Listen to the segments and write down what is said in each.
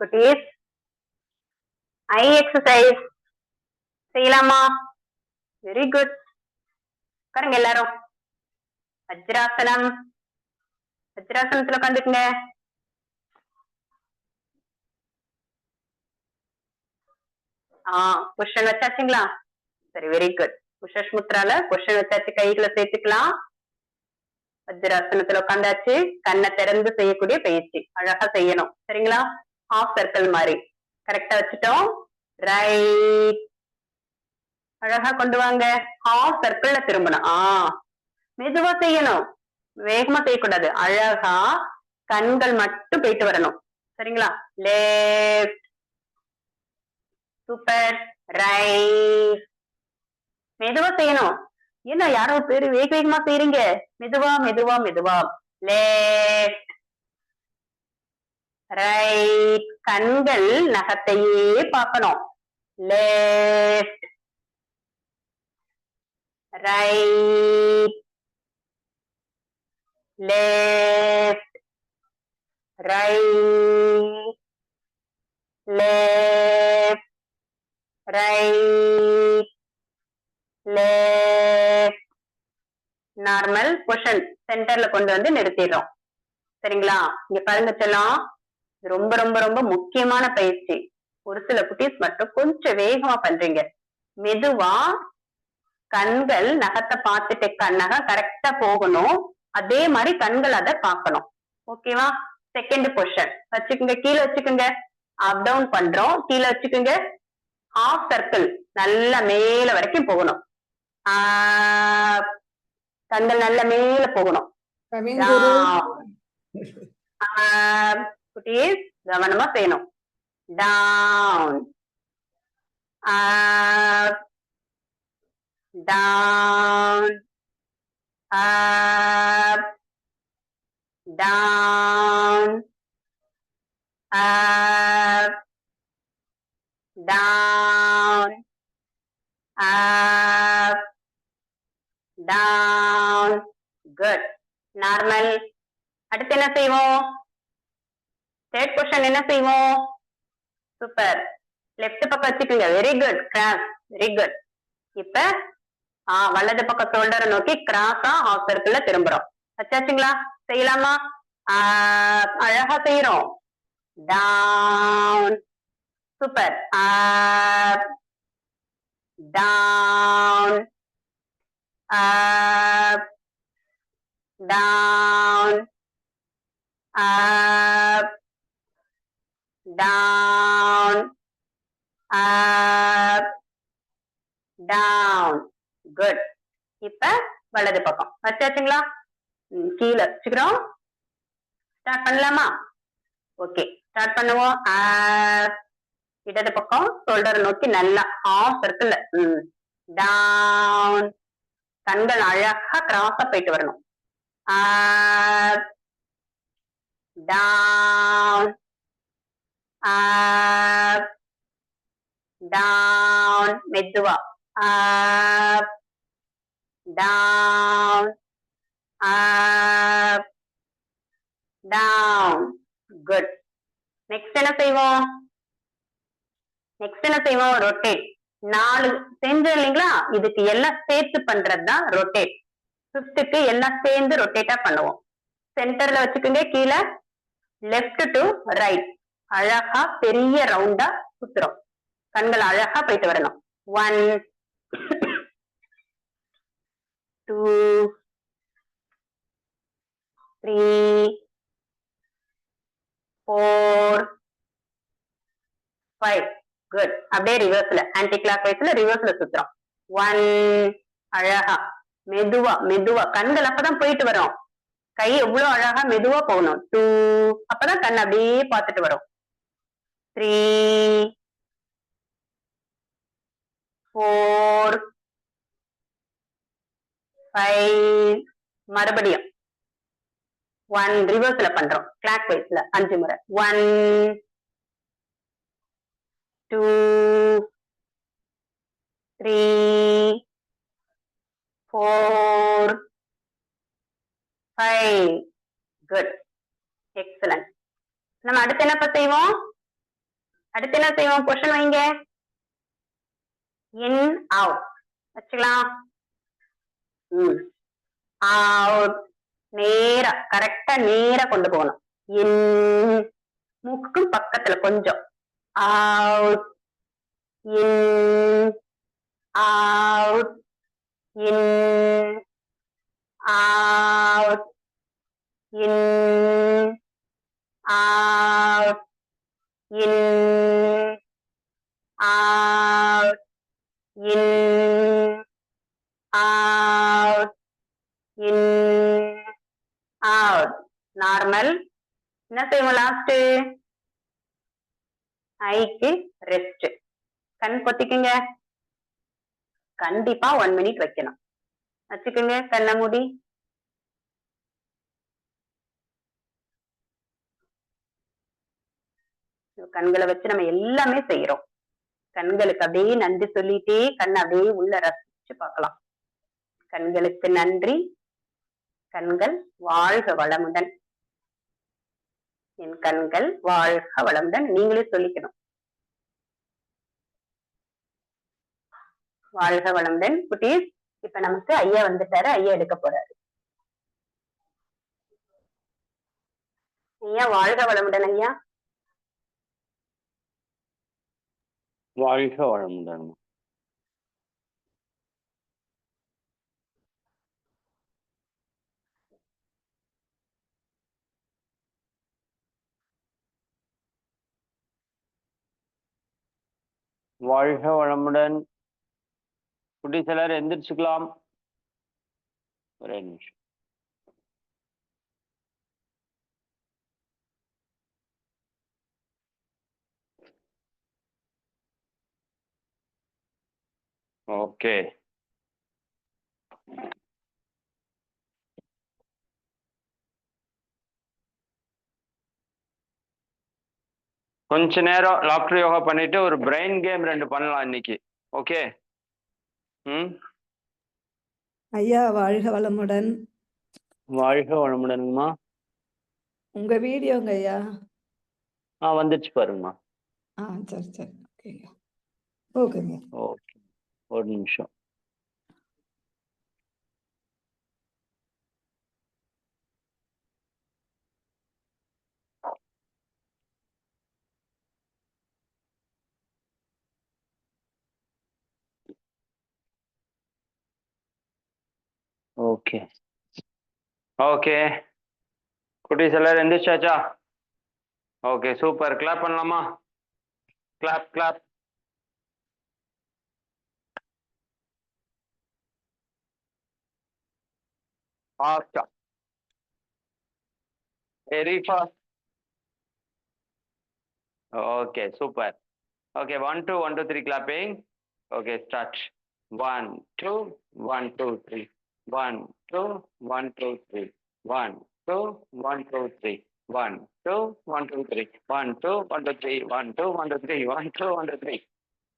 குட்டீஸ் eye exercise செய்யலாமா? Very good உட்காருங்க எல்லாரும். வஜ்ராசனம். வஜ்ராசனத்துல உட்காந்துக்குங்க ஆ குஷன் வச்சாச்சுங்களா? சரி வெரி குட் குஷஷ் முத்ரால குஷன் வச்சாச்சு. கைகளை சேர்த்துக்கலாம். வஜ்ராசனத்துல உட்காந்தாச்சு கண்ணை திறந்து செய்யக்கூடிய பயிற்சி. அழகா செய்யணும். சரிங்களா? ஹாஃப் சர்க்கிள் மாதிரி. கரெக்டா வச்சுட்டோம். ரைட் அழகா கொண்டு வாங்க. ஹாஃப் சர்க்கிள்ல திரும்பணும். ஆ. மெதுவா செய்யணும். வேகமா செய்யக்கூடாது. அழகா கண்கள் மட்டும் போயிட்டு வரணும். சரிங்களா? லெஃப்ட் சூப்பர் ரைட் மெதுவா செய்யணும். என்ன யாரோ பேரு வேக வேகமா செய்யறீங்க மெதுவா மெதுவா மெதுவா. லெஃப்ட் ரைட் கண்கள் நகத்தையே பார்க்கணும். Left right left right left right left normal position சென்டர்ல கொண்டு வந்து நிறுத்திடுறோம். சரிங்களா? இங்க பாருங்க செல்லம். ரொம்ப ரொம்ப ரொம்ப முக்கியமான பயிற்சி. ஒரு சில குட்டீஸ் மட்டும் கொஞ்சம் வேகமா பண்றீங்க. மெதுவா கண்கள் நகத்தை பார்த்துட்டு கண் நகம் கரெக்டா போகணும். அதே மாதிரி கண்கள் அதை பார்க்கணும். ஓகேவா செகண்ட் பொசிஷன் வச்சுக்கோங்க கீழே வச்சுக்கோங்க. அப் டவுன் பண்றோம். கீழே வச்சுக்கோங்க. ஹாஃப் சர்க்கிள் நல்லா மேல வரைக்கும் போகணும். ஆஹ் கண்கள் நல்ல மேல போகணும். குட்டீஸ் கவனமா செய்யணும். Down down up. Down. Up. Down. Up. Down. Good. Normal அடுத்து என்ன செய்வோம்? தேர்ட் கொஸ்டின் என்ன செய்வோம்? சூப்பர் லெஃப்ட் பக்கம் வச்சுக்கோங்க. Very good cross very good இப்ப ஆ வலது பக்கம் ஷோல்டரை நோக்கி கிராஸா ஹாஃப் சர்க்கிள்ல திரும்புறோம். வச்சாச்சுங்களா? செய்யலாமா? ஆ, அழகா செய்யறோம் down super down down up down up down. Good. இப்ப வலது பக்கம். வச்சாச்சுங்களா கீழே. வச்சுக்கிறோம். ஸ்டார்ட் பண்ணலாமா? ஓகே ஸ்டார்ட் பண்ணுவோம். இடது பக்கம் ஷோல்டர் நோக்கி நல்லா ஆஃப் சர்க்கிள் டவுன் கண்கள் அழகா கிராஸா போயிட்டு வரணும். டவுன் up down மெதுவா up down up down. Good. Next என்ன செய்வோம்? நெக்ஸ்ட் என்ன செய்வோம்? ரொட்டேட் நாலு செஞ்சோம் இல்லைங்களா? இதுக்கு எல்லாம் சேர்த்து பண்றது தான் ரொட்டேட் ஃபிஃப்த்துக்கு எல்லாம் சேர்ந்து ரொட்டேட்டா பண்ணுவோம். சென்டர்ல வச்சுக்கோங்க. கீழே லெஃப்ட் டு ரைட் அழகா பெரிய ரவுண்டா சுத்துறோம். கண்கள் அழகா போயிட்டு வரணும். One two three four five good அப்படியே ரிவர்ஸ்ல ஆன்டி கிளாக் வைஸ்ல ரிவர்ஸ்ல சுத்துறோம். ஒன் அழகா மெதுவா மெதுவா. கண்கள் அப்பதான் போயிட்டு வரும். கை எவ்வளவு அழகா மெதுவா போகணும். டூ அப்பதான் கண் அப்படியே பார்த்துட்டு வரும். த்ரீ ஃபோர் ஃபைவ் மறுபடியும். ஒன் ரிவர்ஸ்ல பண்றோம். கிளாக் வைஸ்ல அஞ்சு முறை. One two three four five good excellent நம்ம அடுத்து என்னப்பா செய்வோம்? அடுத்து என்ன செய்வோம்? கொஸ்டின் வைங்க. இன் அவுட் வச்சுக்கலாம். ம் அவுட் நேரா கரெக்டா நேரா கொண்டு போகணும். இன் மூக்கும் பக்கத்துல கொஞ்சம். Out in out in out in out in out. In out in out normal என்ன செய்வோம் லாஸ்ட் ஐக்கு ரெஸ்ட் கண் பொத்திக்குங்க கண்டிப்பா ஒன் மினிட் வைக்கணும். வச்சுக்கோங்க கண்ணை மூடி. கண்களை வச்சு நம்ம எல்லாமே செய்யறோம் கண்களுக்கு அப்படியே நன்றி சொல்லிட்டே கண்ணை அப்படியே உள்ள ரசிச்சு பார்க்கலாம். கண்களுக்கு நன்றி. கண்கள் வாழ்க வளமுடன். என் கண்கள் வாழ்க வளமுடன். நீங்களே சொல்லிக்கணும். வாழ்க வளமுடன். குட்டீஸ் இப்ப நமக்கு ஐயா வந்துட்டாரு. ஐயா எடுக்க போறாரு. ஐயா வாழ்க வளமுடன் ஐயா. வாழ்க வளமுடன் வாழ்க வளமுடன் குட்டி சிலர் எந்திரிச்சுக்கலாம் ஒரே நிமிஷம் ஓகே கொஞ்ச நேரம் லாப்டர் யோகா பண்ணிட்டு ஒரு பிரெயின் கேம் ரெண்டு பண்ணலாம் இன்னைக்கு. ஓகே ம்? ஐயா வாழ்க வளமுடன். வாழ்க வளமுடன்மா. உங்க வீடியோங்க ஐயா? ஆ வந்துச்சு பாருங்கம்மா. ஆ சரி சரி. ஓகேங்க. ஓகேங்க ஓகே. ஒரு நிமிஷம் ஓகே ஓகே குட்டீஸ் எல்லாரும் எந்திரிச்சாச்சா ஓகே சூப்பர் கிளாப் பண்ணலாமா clap clap Fast. Very fast. Okay, super. Okay, one, two, one, two, three, clapping. Okay, start. One, two, one, two, three. One, two, one, two, three. One, two, one, two, three. One, two, one, two, three. One, two, one, two, three. One, two, one, two, three. One, two, one, two, three.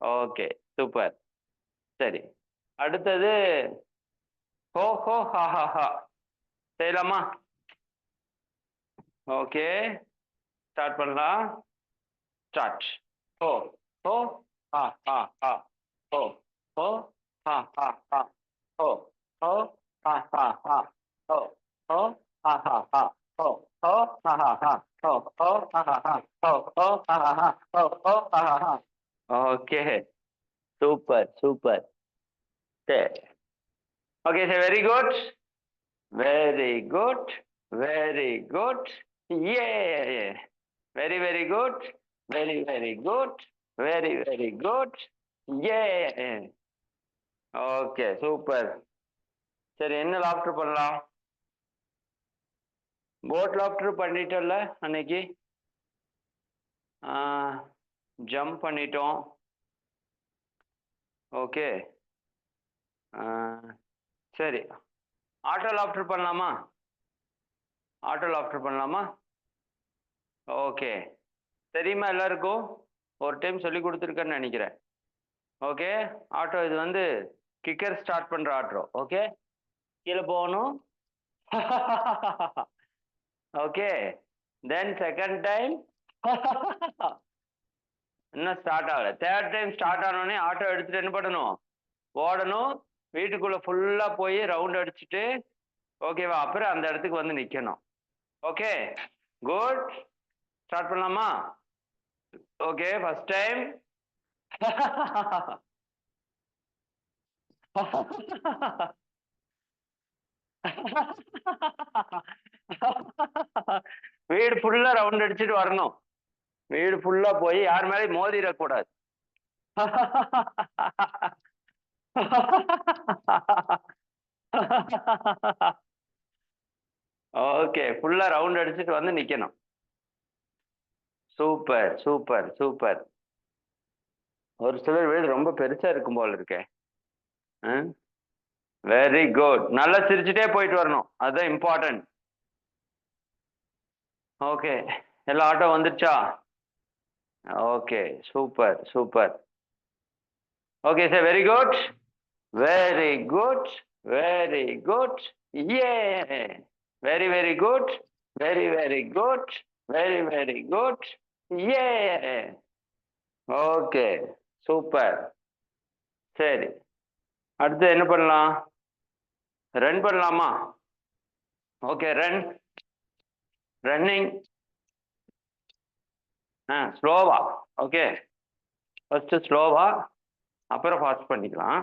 Okay, super. சரி அடுத்தது ஹோ ஹோ ஹா ஹா ஹா செய்யலாமா okay start பண்ணலாம் start ஹோ ஹோ ஹா ஹா ஹா ஹோ ஹோ ஹா ஹா ஹா ஹோ ஹோ ஹா ஹா ஹா ஹோ ஹோ ஹா ஹா ஹா ஹோ ஹோ ஹா ஹா ஹா ஹோ ஹோ ஹா ஹா ஹா ஹோ ஹோ ஹா ஹா ஹா ஹோ ஹோ ஹா ஹா ஹா ஓகே சூப்பர் சூப்பர் சரி Okay, so very good. very good very good ஏ very very good very very good very very good ஏ ஓகே சூப்பர் சரி என்ன லாப்டர் பண்ணலாம்? போட் லாப்டர் பண்ணிட்டோம்ல அன்னைக்கு? ஜம்ப் பண்ணிட்டோம். ஓகே சரி. ஆட்டோ லாப்டர் பண்ணலாமா? ஆட்டோ லாப்டர் பண்ணலாமா? ஓகே தெரியுமா எல்லாருக்கும்? ஒரு டைம் சொல்லி கொடுத்துருக்கேன்னு நினைக்கிறேன். ஓகே ஆட்டோ இது வந்து கிக்கர் ஸ்டார்ட் பண்ணுற ஆட்டோ ஓகே கீழே போகணும். ஓகே தென் செகண்ட் டைம் இன்னும் ஸ்டார்ட் ஆகல. தேர்ட் டைம் ஸ்டார்ட் ஆனோடனே ஆட்டோ எடுத்துட்டு என்ன பண்ணணும்? ஓடணும். வீட்டுக்குள்ள ஃபுல்லா போய் ரவுண்ட் அடிச்சுட்டு ஓகேவா அப்புறம் அந்த இடத்துக்கு வந்து நிக்கணும். ஓகே குட் ஸ்டார்ட் பண்ணலாமா? ஓகே ஃபர்ஸ்ட் டைம் வீடு ஃபுல்லா ரவுண்ட் அடிச்சுட்டு வரணும். வீடு ஃபுல்லா போய் யார் மேலேயும் மோதிடக்கூடாது. ஓகே ஃபுல்லா ரவுண்ட் அடிச்சுட்டு வந்து நிக்கணும். சூப்பர் சூப்பர் சூப்பர் ஒரு சிலர் வீடு ரொம்ப பெருசா இருக்கும் போல இருக்கே. வெரி குட் நல்லா சிரிச்சுட்டே போயிட்டு வரணும். அதுதான் இம்பார்ட்டன்ட் ஓகே எல்லா ஆட்டோ வந்துடுச்சா okay super super okay sir very good very good very good ஏ very very good very very good very very good ஏ ஓகே சூப்பர் சரி. அடுத்து என்ன பண்ணலாம்? ரன் பண்ணலாமா? ஓகே ரன் ரன்னிங் ஆ ஸ்லோவா ஓகே ஃபஸ்ட்டு ஸ்லோவா அப்புறம் ஃபாஸ்ட் பண்ணிக்கலாம்.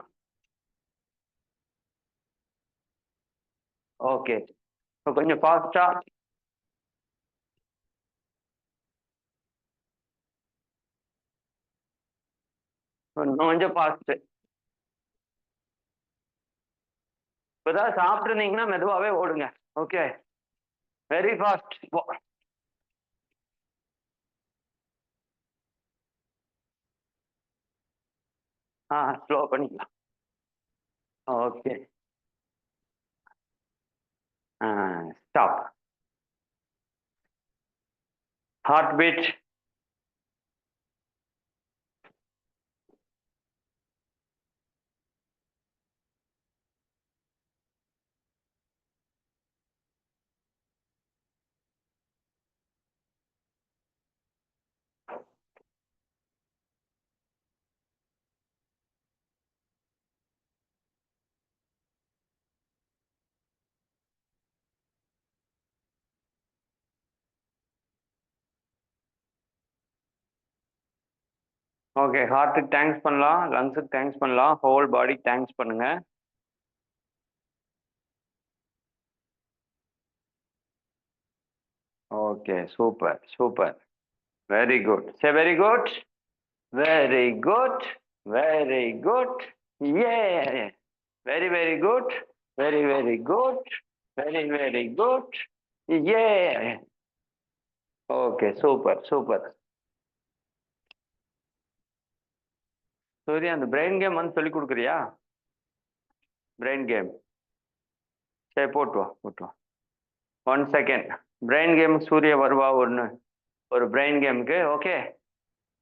ஓகே இப்போ கொஞ்சம் ஃபாஸ்டா இன்னும் கொஞ்சம் ஃபாஸ்ட்டு இப்போதான் சாப்பிட்டுருந்தீங்கன்னா மெதுவாகவே ஓடுங்க ஓகே வெரி ஃபாஸ்ட் இப்போ ஆ ஸ்லோ பண்ணிக்கலாம் okay uh, stop. Heartbeat okay ஹார்ட்டுக்கு தேங்க்ஸ் பண்ணலாம் லங்ஸுக்கு தேங்க்ஸ் பண்ணலாம் ஹோல் பாடிக்கு தேங்க்ஸ் பண்ணுங்க. Okay super super very good say very good very good very good ஏ very very good very very good very very good ஏ okay super super Surya அந்த brain game வந்து சொல்லி கொடுக்குறியா? பிரெயின் கேம் சரி போட்டு வா போட்டு வா. One second brain game Surya வருவா ஒன்று ஒரு பிரெயின் கேமுக்கு ஓகே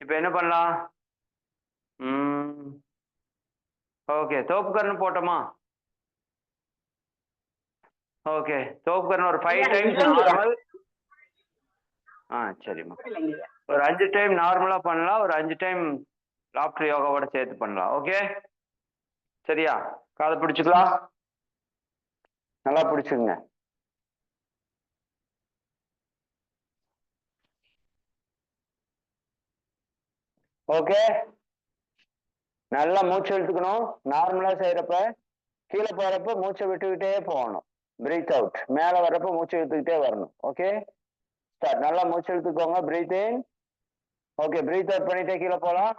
இப்போ என்ன பண்ணலாம்? ஓகே தோப்புக்கரணம் போட்டோமா? ஓகே தோப்புக்கரணம் ஒரு ஃபைவ் டைம்ஸ் நார்மல் ஆ சரிம்மா. ஒரு அஞ்சு டைம் நார்மலாக பண்ணலாம். ஒரு அஞ்சு டைம் லாப்டர் யோகாவோட சேர்த்து பண்ணலாம். ஓகே சரியா? காதை பிடிச்சிக்கலாம்? நல்லா பிடிச்சுங்க. ஓகே நல்லா மூச்சு இழுத்துக்கணும். நார்மலா செய்யறப்ப கீழே போறப்ப மூச்சை விட்டுக்கிட்டே போகணும். பிரீத் அவுட் மேல வர்றப்ப மூச்சு இழுத்துக்கிட்டே வரணும். ஓகே ஸ்டார்ட் நல்லா மூச்சு இழுத்துக்கோங்க. Breathe in okay breathe out பண்ணிட்டே கீழே போகலாம்.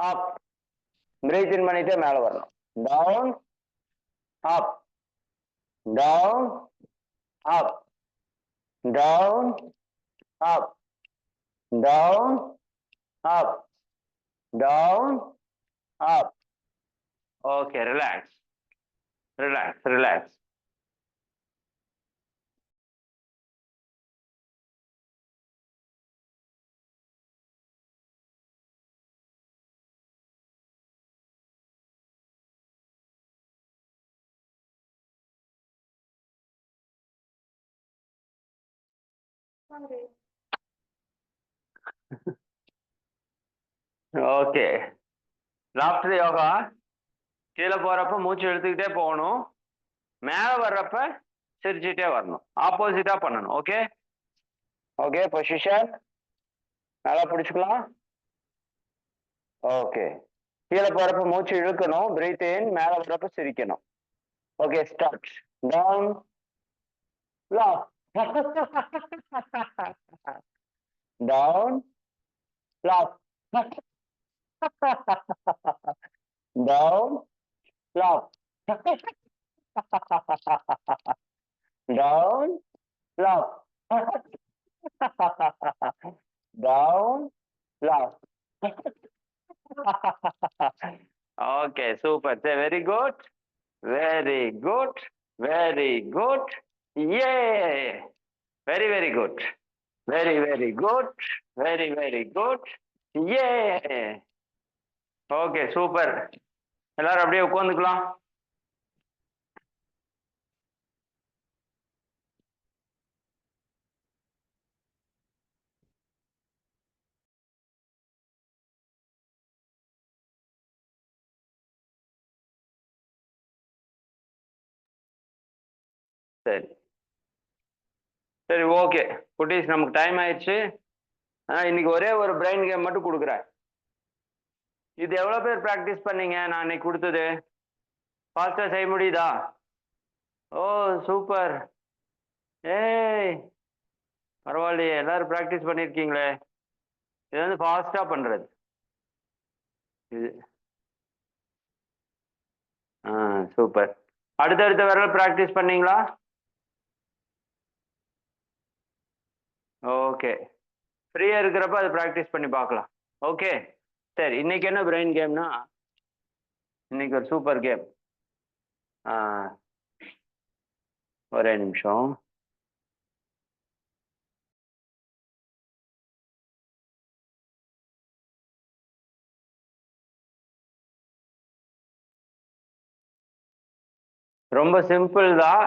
அப் பிரீத் இன் பண்ணிட்டே மேல வரணும் down up down up down up down up down up okay relax relax relax okay. Laughter yoga. கீழே போறப்ப மூச்சு எடுத்துக்கிட்டே போகணும். மேல வர்றப்ப சிரிச்சுட்டே வரணும். ஆப்போசிட்டா பண்ணணும். ஓகே ஓகே பொசிஷன் நல்லா பிடிச்சிக்கலாம். ஓகே கீழே போறப்ப மூச்சு இழுக்கணும். பிரீத் இன் மேல வர்றப்ப சிரிக்கணும். Okay start down last down, flop, down, flop, down, flop, down, flop. okay, super. Say very good, very good, very good. ஏ very very good very very good very very good ஏ okay super எல்லாரும் அப்படியே உட்காந்துக்கலாம் சரி சரி okay குட்டீஸ் நமக்கு time ஆயிடுச்சு. ஆ இன்னைக்கு ஒரே ஒரு பிரெயின் கேம் மட்டும் கொடுக்குறேன். இது எவ்வளோ பேர் ப்ராக்டிஸ் பண்ணீங்க? நான் இன்னைக்கு கொடுத்தது. ஃபாஸ்ட்டாக செய்ய முடியுதா? ஓ சூப்பர் ஏய் பரவாயில்லையே. எல்லாரும் ப்ராக்டிஸ் பண்ணியிருக்கீங்களே இது வந்து ஃபாஸ்ட்டாக பண்ணுறது இது. ஆ சூப்பர் அடுத்தடுத்த விரல் ப்ராக்டிஸ் பண்ணீங்களா? ஓகே ஃப்ரீயாக இருக்கிறப்ப அது ப்ராக்டிஸ் பண்ணி பார்க்கலாம். ஓகே சரி இன்னைக்கு என்ன பிரெயின் கேம்னா இன்னைக்கு ஒரு சூப்பர் கேம் ஒரே நிமிஷம். ரொம்ப சிம்பிள் தான்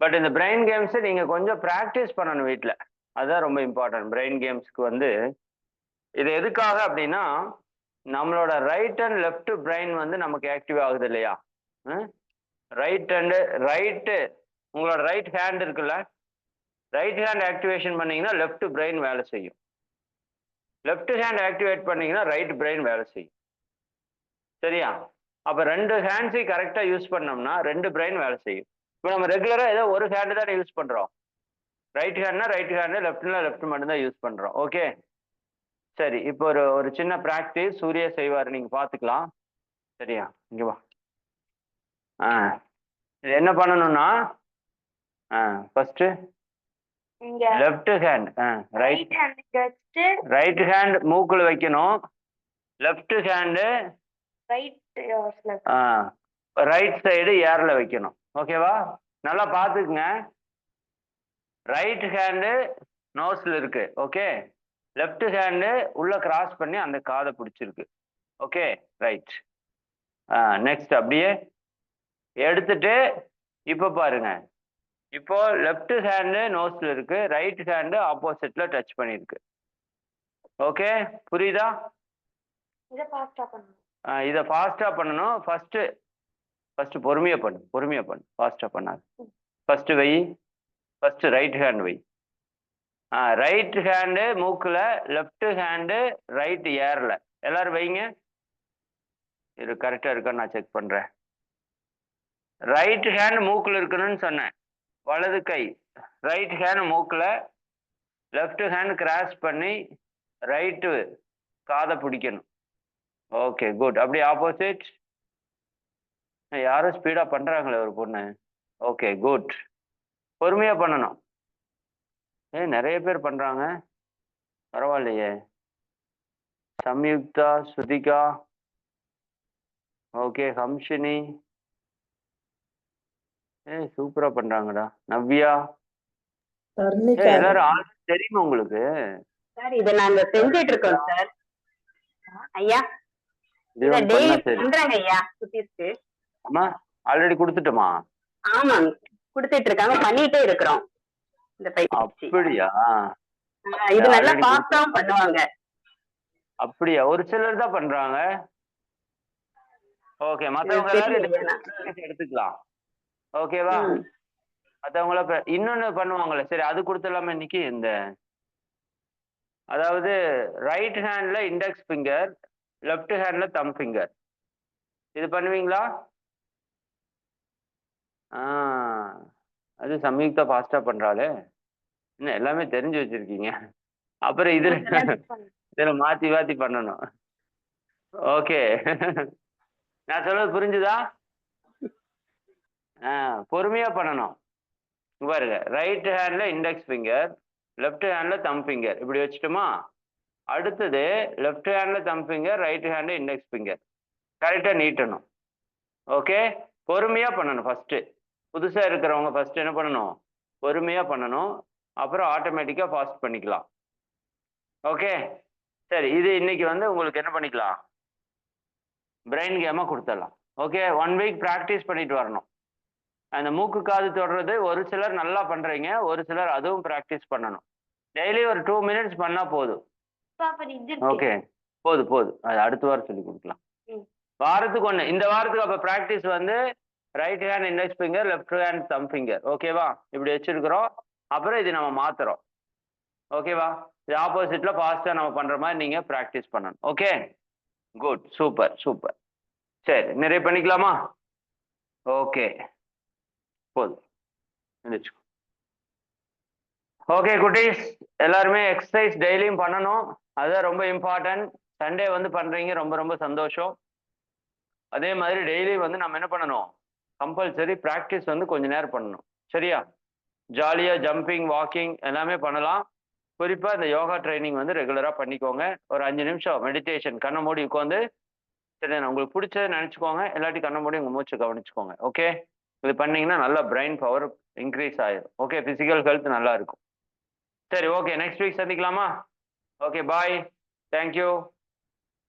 பட் இந்த பிரெயின் கேம்ஸை நீங்கள் கொஞ்சம் ப்ராக்டிஸ் பண்ணணும் வீட்டில் அதுதான் ரொம்ப இம்பார்ட்டன்ட் பிரெயின் கேம்ஸ்க்கு வந்து இது எதுக்காக அப்படின்னா நம்மளோட ரைட் அண்ட் லெஃப்ட் பிரெயின் வந்து நமக்கு ஆக்டிவ் ஆகுது இல்லையா? ரைட் அண்டு ரைட்டு உங்களோட ரைட் ஹேண்ட் இருக்குல்ல? ரைட் ஹேண்ட் ஆக்டிவேஷன் பண்ணீங்கன்னா லெஃப்ட் பிரெயின் வேலை செய்யும். லெஃப்ட் ஹேண்ட் ஆக்டிவேட் பண்ணீங்கன்னா ரைட் பிரெயின் வேலை செய்யும். சரியா? அப்போ ரெண்டு ஹேண்ட்ஸையும் கரெக்டாக யூஸ் பண்ணோம்னா ரெண்டு பிரெயின் வேலை செய்யும். இப்போ நம்ம ரெகுலராக ஏதோ ஒரு ஹேண்டு தானே யூஸ் பண்ணுறோம் ரைட் ஹேண்ட்னா ரைட் ஹேண்டு லெஃப்ட்னா லெஃப்ட் மட்டும்தான் யூஸ் பண்ணுறோம் ஓகே சரி இப்போ ஒரு ஒரு சின்ன ப்ராக்டிஸ் சூரிய செய்வார் நீங்கள் பார்த்துக்கலாம். சரியா? இங்கே வா. ஆ. இது என்ன பண்ணணும்னா ஆ ஃபஸ்ட்டு லெஃப்ட் ஹேண்ட் ஆ ரைட் ரைட் ஹேண்ட் வச்சுட்டு. ரைட் ஹேண்ட் மூக்கில் வைக்கணும். Left hand right right side ஏரில் வைக்கணும். ஓகேவா நல்லா பார்த்துக்குங்க. ரைட் ஹேண்டு நோஸில் இருக்கு ஓகே லெஃப்ட் ஹேண்டு உள்ள கிராஸ் பண்ணி அந்த காதை பிடிச்சிருக்கு ஓகே ரைட் ஆ நெக்ஸ்ட் அப்படியே எடுத்துட்டு இப்போ பாருங்க. இப்போ லெஃப்ட் ஹேண்டு நோஸ்ல இருக்கு ரைட் ஹேண்டு ஆப்போசிட்ல டச் பண்ணியிருக்கு ஓகே புரியுதா? இதை ஃபாஸ்டா பண்ணணும். ஃபஸ்ட்டு ஃபஸ்ட்டு பொறுமையாக பண்ணு பொறுமையாக பண்ணு ஃபாஸ்ட்டாக பண்ணாது. ஃபஸ்ட்டு வை ஃபஸ்ட்டு ரைட் ஹேண்ட் வை ஆ ரைட் ஹேண்டு மூக்கில் லெஃப்ட் ஹேண்டு ரைட் ஏரில் எல்லாரும் வைங்க. இது கரெக்டாக இருக்கான்னு நான் செக் பண்ணுறேன் ரைட் ஹேண்ட் மூக்கில் இருக்கணும்னு சொன்னேன். வலது கை. ரைட் ஹேண்ட் மூக்கில் லெஃப்ட் ஹேண்ட் கிராஸ் பண்ணி ரைட்டு காதை பிடிக்கணும். ஓகே குட் அப்படி ஆப்போசிட் யாரும் ஸ்பீடாக பண்ணுறாங்களே ஒரு பொண்ணு. ஓகே குட் பொறுமையாக பண்ணணும். ஏ நிறைய பேர் பண்ணுறாங்க பரவாயில்லையே. சம்யுக்தா சுதிகா ஓகே ஹம்ஷினி. ஏ சூப்பராக பண்ணுறாங்கடா நவ்யா. எல்லாரும் ஆள் தெரியுமா உங்களுக்கு? சார் இதை நாங்க செஞ்சுட்டு இருக்கோம் சார். ஐயா இதை இவன் டெய்லி பண்ணா சரி. பண்றாங்க ஐயா குட்டீஸ்க்கு. அம்மா ஆல்ரெடி கொடுத்துட்டோமா? ஆமாங்க. கொடுத்துட்டு இருக்காங்க பண்ணிட்டே இருக்கிறோம். இந்த பயிற்சி அப்படியா? இது நல்லா ஃபாஸ்டாவும் பண்ணுவாங்க. அப்படியா? ஒரு சிலர் தான் பண்றாங்க. ஓகே மத்தவங்க எல்லாரும் எடுத்துக்கலாம். ஓகேவா. மத்தவங்கள இன்னொன்னு பண்ணுவாங்கல்ல. சரி அது கொடுத்துடலாமா இன்னைக்கு? இந்த அதாவது ரைட் ஹேண்ட்ல இண்டெக்ஸ் ஃபிங்கர் லெஃப்ட் ஹேண்ட்ல தம் ஃபிங்கர் இது பண்ணுவீங்களா? ஆ அது சம்யுக்தா ஃபாஸ்டா பண்றாளே. என்ன எல்லாமே தெரிஞ்சு வச்சிருக்கீங்க. அப்புறம் இதுல இதுல மாத்தி மாத்தி பண்ணணும். ஓகே. நான் சொல்றது புரிஞ்சுதா? ஆ பொறுமையா பண்ணணும். இங்க பாருங்க. ரைட் ஹேண்ட்ல இண்டெக்ஸ் ஃபிங்கர் லெஃப்ட் ஹேண்ட்ல தம் ஃபிங்கர் இப்படி வச்சுட்டோமா? அடுத்தது லெஃப்ட் ஹேண்ட்ல தம் ஃபிங்கர் ரைட் ஹேண்ட்ல இண்டெக்ஸ் ஃபிங்கர் கரெக்டா நீட்டணும். ஓகே? பொறுமையா பண்ணணும் ஃபர்ஸ்ட் புதுசா இருக்கிறவங்க ஃபர்ஸ்ட் என்ன பண்ணணும்? பொறுமையா பண்ணணும். அப்புறம் ஆட்டோமேட்டிக்கா ஃபாஸ்ட் பண்ணிக்கலாம். ஓகே சரி இது இன்னைக்கு வந்து உங்களுக்கு என்ன பண்ணிக்கலாம்? பிரெயின் கேமா கொடுத்துடலாம். ஓகே ஒன் வீக் ப்ராக்டிஸ் பண்ணிட்டு வரணும். அந்த மூக்கு காது தொடுறது ஒரு சிலர் நல்லா பண்றீங்க ஒரு சிலர் அதுவும் ப்ராக்டிஸ் பண்ணணும். டெய்லி ஒரு டூ மினிட்ஸ் பண்ணா போதும். ஓகே போதும் போதும். அது அடுத்த வாரம் சொல்லி கொடுக்கலாம். வாரத்துக்கு ஒன்று இந்த வாரத்துக்கு அப்போ ப்ராக்டிஸ் வந்து right hand index finger left hand thumb finger ஓகேவா இப்படி வச்சிருக்கிறோம். அப்புறம் இது நம்ம மாத்துறோம். ஓகேவா இது ஆப்போசிட்ல ஃபாஸ்ட்டாக நம்ம பண்ற மாதிரி நீங்க ப்ராக்டிஸ் பண்ணணும். ஓகே குட் சூப்பர் சூப்பர் சரி நிறைய பண்ணிக்கலாமா? ஓகே போதும். எழுந்திரிச்சுக்கோ ஓகே குட்டீஸ். எல்லாருமே எக்ஸசைஸ் டெய்லியும் பண்ணணும். அதுதான் ரொம்ப இம்பார்ட்டன்ட் சண்டே வந்து பண்றீங்க. ரொம்ப ரொம்ப சந்தோஷம். அதே மாதிரி டெய்லி வந்து நம்ம என்ன பண்ணணும்? கம்பல்சரி ப்ராக்டிஸ் வந்து கொஞ்ச நேரம் பண்ணணும். சரியா? ஜாலியாக ஜம்பிங் வாக்கிங் எல்லாமே பண்ணலாம். குறிப்பாக இந்த யோகா ட்ரைனிங் வந்து ரெகுலராக பண்ணிக்கோங்க. ஒரு அஞ்சு நிமிஷம் மெடிடேஷன் கண்ணை மூடி உட்காந்து சரி உங்களுக்கு பிடிச்சதை நினச்சிக்கோங்க. இல்லாட்டி கண்ணை மூடி உங்கள் மூச்சு கவனிச்சுக்கோங்க. ஓகே இது பண்ணிங்கன்னா நல்லா பிரெயின் பவர் இன்க்ரீஸ் ஆயிடும் ஓகே ஃபிசிக்கல் ஹெல்த் நல்லா இருக்கும். சரி okay next week சந்திக்கலாமா? Okay bye thank you